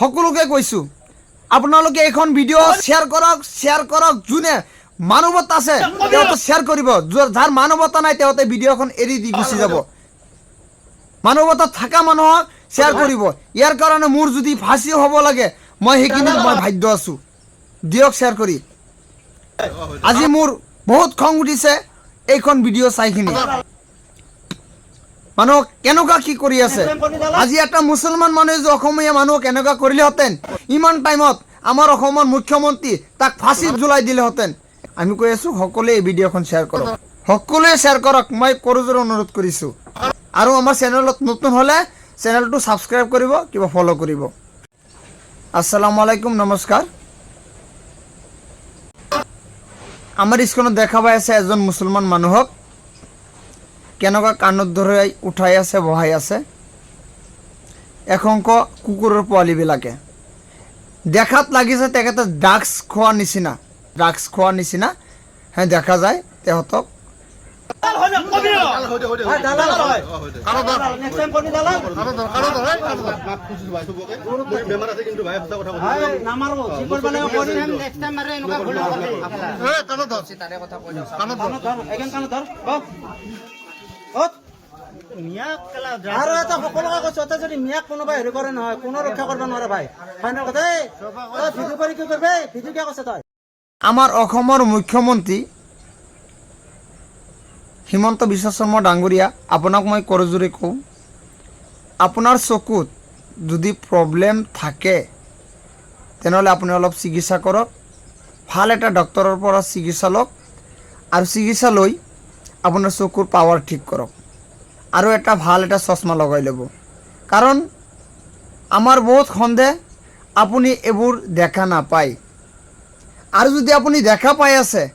সকলোকে কৈছোঁ, আপোনালোকে এইখন ভিডিঅ' শ্বেয়াৰ কৰক শ্বেয়াৰ কৰক, যোনে মানৱতা আছে তেওঁতে শ্বেয়াৰ কৰিব। য'ৰ- নাই তেওঁতে ভিডিঅ'খন এৰি দি গুচি যাব। মানৱতা থকা মানুহক শ্বেয়াৰ কৰিব। ইয়াৰ কাৰণে মোৰ যদি ফাঁচি হ'ব লাগে, মই সেইখিনিত মই বাধ্য আছোঁ। দিয়ক শ্বেয়াৰ কৰি। আজি মোৰ বহুত খং উঠিছে, এইখন ভিডিঅ' চাইখিনি মানুহক কেনেকুৱা কি কৰি আছে? আজি এটা মুছলমান মানুহে যে অসমীয়া মানুহক এনেকুৱা কৰিলেহেঁতেন? ইমান টাইমত আমাৰ অসমৰ মুখ্যমন্ত্ৰী তাক ফাঁচীত জ্বলাই দিলেহেঁতেন। আমি কৈ আছোঁ সকলোৱে এই ভিডিঅ'খন শ্বেয়াৰ কৰক। সকলোৱে শ্বেয়াৰ কৰক মই কৰোজোৰ অনুৰোধ কৰিছোঁ। আৰু আমাৰ চেনেলত নতুন হ'লে চেনেলটো ছাবস্ক্ৰাইব কৰিব কিবা ফ'ল' কৰিব। আসসালামু আলাইকুম নমস্কাৰ। আমাৰ স্ক্ৰীণত দেখা পাই আছে এজন মুছলমান মানুহক। কেনেকুৱা কাণত ধৰি উঠাই আছে বহাই আছে। এসংখ্য কুকুৰৰ পোৱালিবিলাকে দেখাত লাগিছে তেখেতে ড্ৰাগছ খোৱাৰ নিচিনা। ড্ৰাগছ খোৱাৰ নিচিনা। হে দেখা যায় তেহঁতক। বেমাৰ আছে কিন্তু ভাই সঁচা কথা কৈছো আৰু এটা সকলোকে কৈছো এটা যদি মিয়াক কোনোবাই হেৰি কৰে নহয় কোনো ৰক্ষা কৰিব নোৱাৰে ভাই। ফাইনেল কথা তই ভিডিঅ' কৰি কি কৰিবি? ভিডিঅ' কিয় কৈছে তই? আমাৰ অসমৰ মুখ্যমন্ত্ৰী হিমন্ত বিশ্ব শৰ্মা ডাঙৰীয়া আপোনাক মই কৰজোৰে কওঁ আপোনাৰ চকুত যদি প্ৰব্লেম থাকে তেনেহ'লে আপুনি অলপ চিকিৎসা কৰক ভালো এটা ডক্তৰৰ পৰা চিকিৎসা লওক আৰু চিকিৎসা লৈ আপোনাৰ চকুৰ পাৱাৰ ঠিক কৰক। আৰু এটা ভালো এটা চশমা লগাই ল'ব। কাৰণ, আমাৰ বহুত সন্দেহ আপুনি এইবোৰ দেখা নাপায়। আৰু যদি আপুনি দেখা পাই আছে,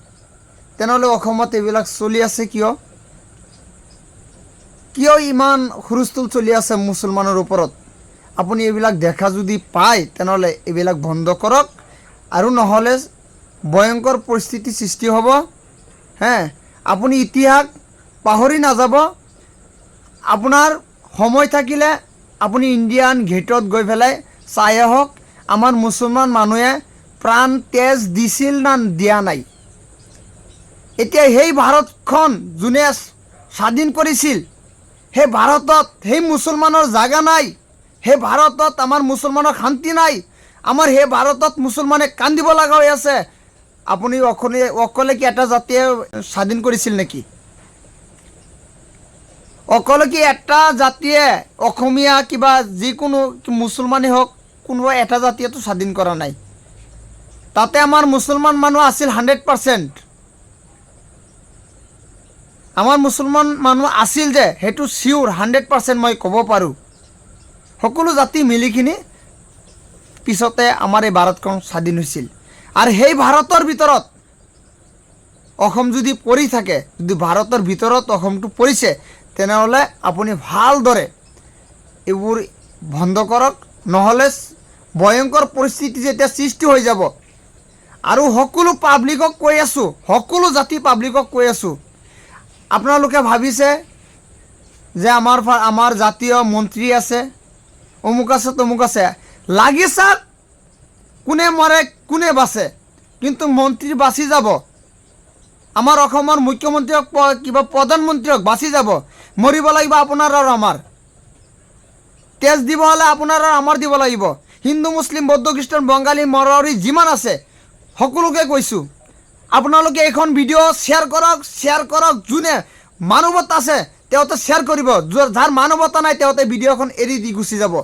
তেনেহ'লে অসমত এইবিলাক চলি আছে কিয়? কিয় ইমান হুলস্থুল চলি আছে মুছলমানৰ ওপৰত? আপুনি এইবিলাক দেখা যদি পায়, তেনেহ'লে এইবিলাক বন্ধ কৰক। আৰু নহ'লে ভয়ংকৰ পৰিস্থিতি সৃষ্টি হ'ব। হে আপুনি ইতিহাস পাহৰি নাযাব। আপোনাৰ সময় থাকিলে আপুনি ইণ্ডিয়ান গেটত গৈ পেলাই চাই আহক। আমাৰ মুছলমান মানুহে প্ৰাণ তেজ দিছিল না দিয়া নাই। এতিয়া সেই ভাৰতখন যোনে স্বাধীন কৰিছিল, সেই ভাৰতত সেই মুছলমানৰ জাগা নাই। সেই ভাৰতত আমাৰ মুছলমানৰ শান্তি নাই। আমাৰ সেই ভাৰতত মুছলমানে কান্দিব লগা হৈ আছে। আপুনি অকলে অকলে কি এটা জাতিয়ে স্বাধীন কৰিছিল নেকি? অকলে কি এটা জাতিয়ে অসমীয়া কিবা যিকোনো মুছলমানেই হওক, কোনোবা এটা জাতিয়েতো স্বাধীন কৰা নাই। তাতে আমাৰ মুছলমান মানুহ আছিল হাণ্ড্ৰেড পাৰ্চেণ্ট। আমাৰ মুছলমান মানুহ আছিল যে, সেইটো চিয়'ৰ হাণ্ড্ৰেড পাৰ্চেণ্ট মই ক'ব পাৰোঁ। সকলো জাতি মিলিকিনি পিছতে আমাৰ এই ভাৰতখন স্বাধীন হৈছিল। আৰু সেই ভাৰতৰ ভিতৰত অসম যদি পৰি থাকে, যদি ভাৰতৰ ভিতৰত অসমটো পৰিছে, তেনেহ'লে আপুনি ভালদৰে এইবোৰ বন্ধ কৰক, নহ'লে ভয়ংকৰ পৰিস্থিতি যেতিয়া সৃষ্টি হৈ যাব। আৰু সকলো পাব্লিকক কৈ আছোঁ, সকলো জাতি পাব্লিকক কৈ আছোঁ, আপোনালোকে ভাবিছে যে আমাৰ আমাৰ জাতীয় মন্ত্ৰী আছে, অমুক আছে, তমুক আছে লাগি চাওক কোনে মৰে কোনে বাচে কিন্তু মন্ত্ৰী বাচি যাব। আমাৰ অসমৰ মুখ্যমন্ত্ৰীক প- কিবা প্ৰধানমন্ত্ৰীক বাচি যাব। মৰিব লাগিব আপোনাৰ আৰু আমাৰ। তেজ দিব হ'লে আপোনাৰ আৰু আমাৰ দিব লাগিব। হিন্দু, মুছলিম, বৌদ্ধ, খ্ৰীষ্টান, বঙালী মৰাৰী যিমান আছে, সকলোকে কৈছোঁ। আপোনালোকে এইখন ভিডিঅ' শ্বেয়াৰ কৰক শ্বেয়াৰ কৰক, যোনে মানৱতা আছে, তেওঁতে শ্বেয়াৰ কৰিব। যাৰ মানৱতা নাই, তেওঁতে ভিডিঅ'খন এৰি দি গুচি যাব।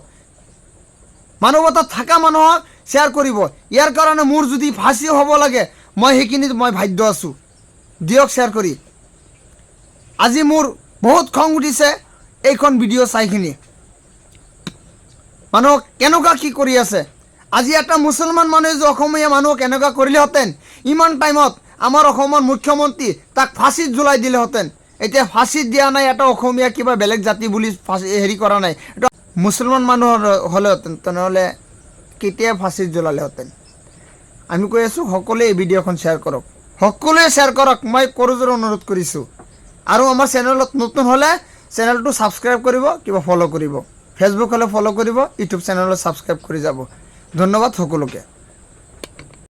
মানৱতা থকা মানুহক শ্বেয়াৰ কৰিব ইয়াৰ কাৰণে মোৰ যদি ফাঁচি হ'ব লাগে, মই সেইখিনিত মই বাধ্য আছোঁ। দিয়ক শ্বেয়াৰ কৰি। আজি মোৰ বহুত খং উঠিছে, এইখন ভিডিঅ' চাইখিনি মানুহক কেনেকুৱা কি কৰি আছে? আজি এটা মুছলমান মানুহে যে অসমীয়া মানুহক এনেকুৱা কৰিলেহেঁতেন, ইমান টাইমত আমাৰ অসমৰ মুখ্যমন্ত্ৰী তাক ফাঁচীত জ্বলাই দিলেহেঁতেন। এতিয়া ফাঁচীত দিয়া নাই, এটা অসমীয়া কিবা বেলেগ জাতি বুলি ফাঁচী হেৰি কৰা নাই। মুছলমান মানুহ হ'লেহেঁতেন তেনেহ'লে কেতিয়া ফাঁচি জ্বলালেহেঁতেন আমি কৈ আছোঁ, সকলোৱে এই ভিডিঅ'খন শ্বেয়াৰ কৰক। সকলোৱে শ্বেয়াৰ কৰক, মই কৰোজোৰ অনুৰোধ কৰিছোঁ। আৰু আমাৰ চেনেলত নতুন হ'লে চেনেলটো ছাবস্ক্ৰাইব কৰিব, কিবা ফ'ল' কৰিব। ফেচবুক হ'লে ফ'ল' কৰিব ইউটিউব চেনেলত ছাবস্ক্ৰাইব কৰি যাব। ধন্যবাদ সকলোকে।